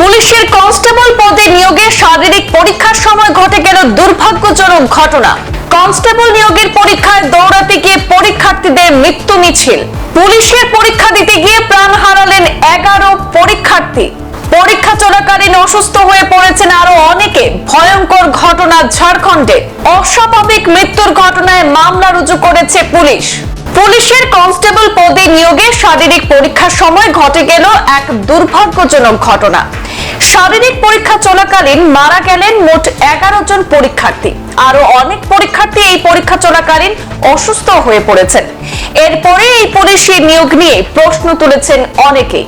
পুলিশের কনস্টেবল পদে নিয়োগে শারীরিক পরীক্ষার সময় ঘটে গেল দুর্ভাগ্যজনক ঘটনা। কনস্টেবল নিয়োগের পরীক্ষায় দৌড়াতে গিয়ে পরীক্ষার্থীদের মৃত্যু মিছিল। পুলিশের পরীক্ষা দিতে গিয়ে প্রাণ হারালেন এগারো পরীক্ষার্থী। পরীক্ষা চলাকালীন অসুস্থ হয়ে পড়েছেন আরও অনেকে। ভয়ঙ্কর ঘটনা ঝাড়খণ্ডে। অস্বাভাবিক মৃত্যুর ঘটনায় মামলা রুজু করেছে পুলিশ। পুলিশের কনস্টেবল পদে নিয়োগে শারীরিক পরীক্ষার সময় ঘটে গেল এক দুর্ভাগ্যজনক ঘটনা। শারীরিক পরীক্ষা চলাকালীন মারা গেলেন মোট এগারো জন পরীক্ষার্থী। আরও অনেক পরীক্ষার্থী এই পরীক্ষা চলাকালীন অসুস্থ হয়ে পড়েছেন। এরপরে এই পুলিশি নিয়োগ নিয়ে প্রশ্ন তুলেছেন অনেকেই।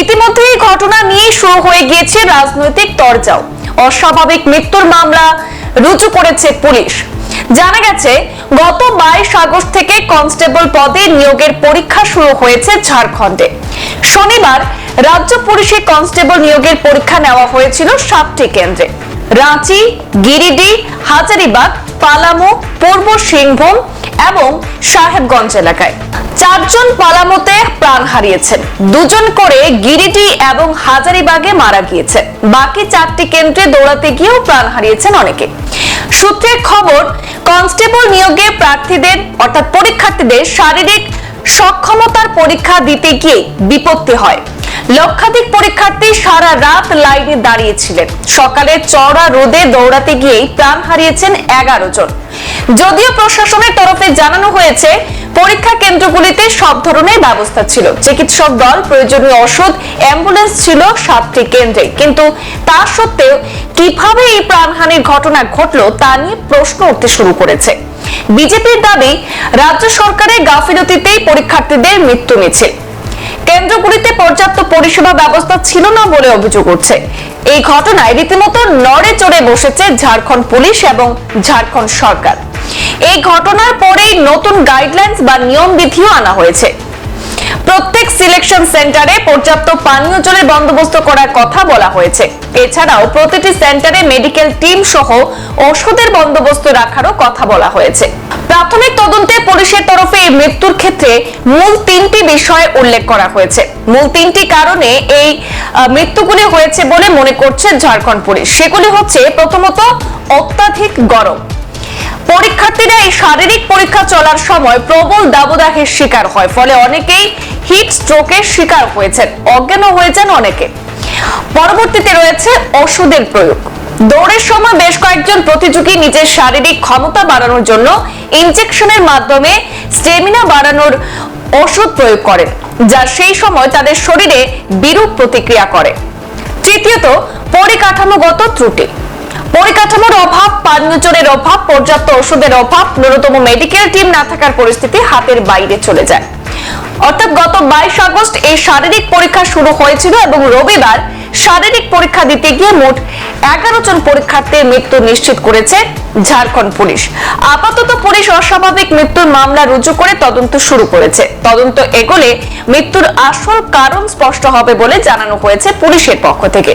ইতিমধ্যে এই ঘটনা নিয়ে শুরু হয়ে গিয়েছে রাজনৈতিক তরজাও। অস্বাভাবিক মৃত্যুর মামলা, রুজু করেছে পুলিশ। জানা গেছে, গত বাইশ আগস্ট থেকে কনস্টেবল পদে নিয়োগের পরীক্ষা শুরু হয়েছে ঝাড়খণ্ডে। শনিবার রাজ্য পুলিশে কনস্টেবল নিয়োগের পরীক্ষা নেওয়া হয়েছিল সাতটি কেন্দ্রে। রাঁচি, গিরিডি, হাজারিবাগ, পালামু, পূর্ব সিংভূম এবং সাহেবগঞ্জ এলাকায়। চারজন পালামোতে প্রাণ হারিয়েছেন। দুজন করে গিরিটি এবং হাজারিবাগে মারা গিয়েছে বাকি চারটি কেন্দ্রে দৌড়াতে গিয়েও প্রাণ হারিয়েছেন অনেকে। সূত্রের খবর কনস্টেবল নিয়োগে প্রার্থীদের অর্থাৎ পরীক্ষার্থীদের শারীরিক সক্ষমতার পরীক্ষা দিতে গিয়ে বিপত্তি হয়। লক্ষাধিক পরীক্ষার্থী সারা রাত লাইনে দাঁড়িয়েছিলেন। সকালে চড়া রোদে দৌড়াতে গিয়েই প্রাণ হারিয়েছেন এগারো জন। যদিও প্রশাসনের তরফে জানানো হয়েছে, পরীক্ষা কেন্দ্রগুলিতে সব ধরনের ব্যবস্থা ছিল। চিকিৎসক দল, প্রয়োজনীয় ওষুধ, অ্যাম্বুলেন্স ছিল সাতটি কেন্দ্রে। কিন্তু তা সত্ত্বেও কীভাবে এই প্রাণহানির ঘটনা ঘটলো তা নিয়ে প্রশ্ন উঠতে শুরু করেছে। বিজেপির দাবি, রাজ্য সরকারের গাফিলতিতেই পরীক্ষার্থীদের মৃত্যু মিছিল। কেন্দ্রগুলিতে পর্যাপ্ত পরিষেবা ব্যবস্থা ছিল না বলে অভিযোগ উঠছে। এই ঘটনায় রীতিমতো নড়ে চড়ে বসেছে ঝাড়খণ্ড পুলিশ এবং ঝাড়খণ্ড সরকার। এই ঘটনার পরেই নতুন গাইডলাইন্স বা নিয়ম বিধিও আনা হয়েছে। প্রত্যেক সিলেকশন সেন্টারে পর্যাপ্ত পানীয় জলের বন্দোবস্ত করার কথা বলা হয়েছে। এছাড়াও প্রতিটি সেন্টারে মেডিকেল টিম সহ ওষুধের বন্দোবস্ত রাখারও কথা বলা হয়েছে। প্রাথমিক তদন্তে পুলিশের তরফে এই মৃত্যুর ক্ষেত্রে মূল তিনটি বিষয় উল্লেখ করা হয়েছে। মূল তিনটি কারণে এই মৃত্যুগুলি হয়েছে বলে মনে করছে ঝাড়খণ্ড পুলিশ। সেগুলি হচ্ছে প্রথমত অত্যাধিক গরম। পরীক্ষার্থীরা এই শারীরিক পরীক্ষা চলার সময় প্রবল দাবদাহের শিকার হয়, ফলে অনেকেই হিট স্ট্রোকের শিকার হয়েছেন, অজ্ঞানও হয়েছেন অনেকে। পরবর্তীতে রয়েছে ওষুধের প্রয়োগ। দৌড়ের সময় বেশ কয়েকজন প্রতিযোগী নিজের শারীরিক ক্ষমতা বাড়ানোর জন্য ইনজেকশনের মাধ্যমে স্টেমিনা বাড়ানোর ওষুধ প্রয়োগ করেন, যা সেই সময় তাদের শরীরে বিরূপ প্রতিক্রিয়া করে। তৃতীয়ত, পরিকাঠামোগত ত্রুটি। পরিকাঠামোর অভাব পানীয় জলের অভাব, পর্যাপ্ত ওষুধের অভাব, ন্যূনতম মেডিকেল টিম না থাকার পরিস্থিতি হাতের বাইরে চলে যায়। অর্থাৎ গত বাইশ আগস্ট এই শারীরিক পরীক্ষা শুরু হয়েছিল এবং রবিবার শারীরিক পরীক্ষা দিতে গিয়ে মোট এগারো জন পরীক্ষার্থীর মৃত্যু নিশ্চিত করেছে ঝাড়খণ্ড পুলিশ। আপাতত পুলিশ অস্বাভাবিক মৃত্যুর মামলা রুজু করে তদন্ত শুরু করেছে। তদন্ত এগোলে মৃত্যুর আসল কারণ স্পষ্ট হবে বলে জানানো হয়েছে পুলিশের পক্ষ থেকে।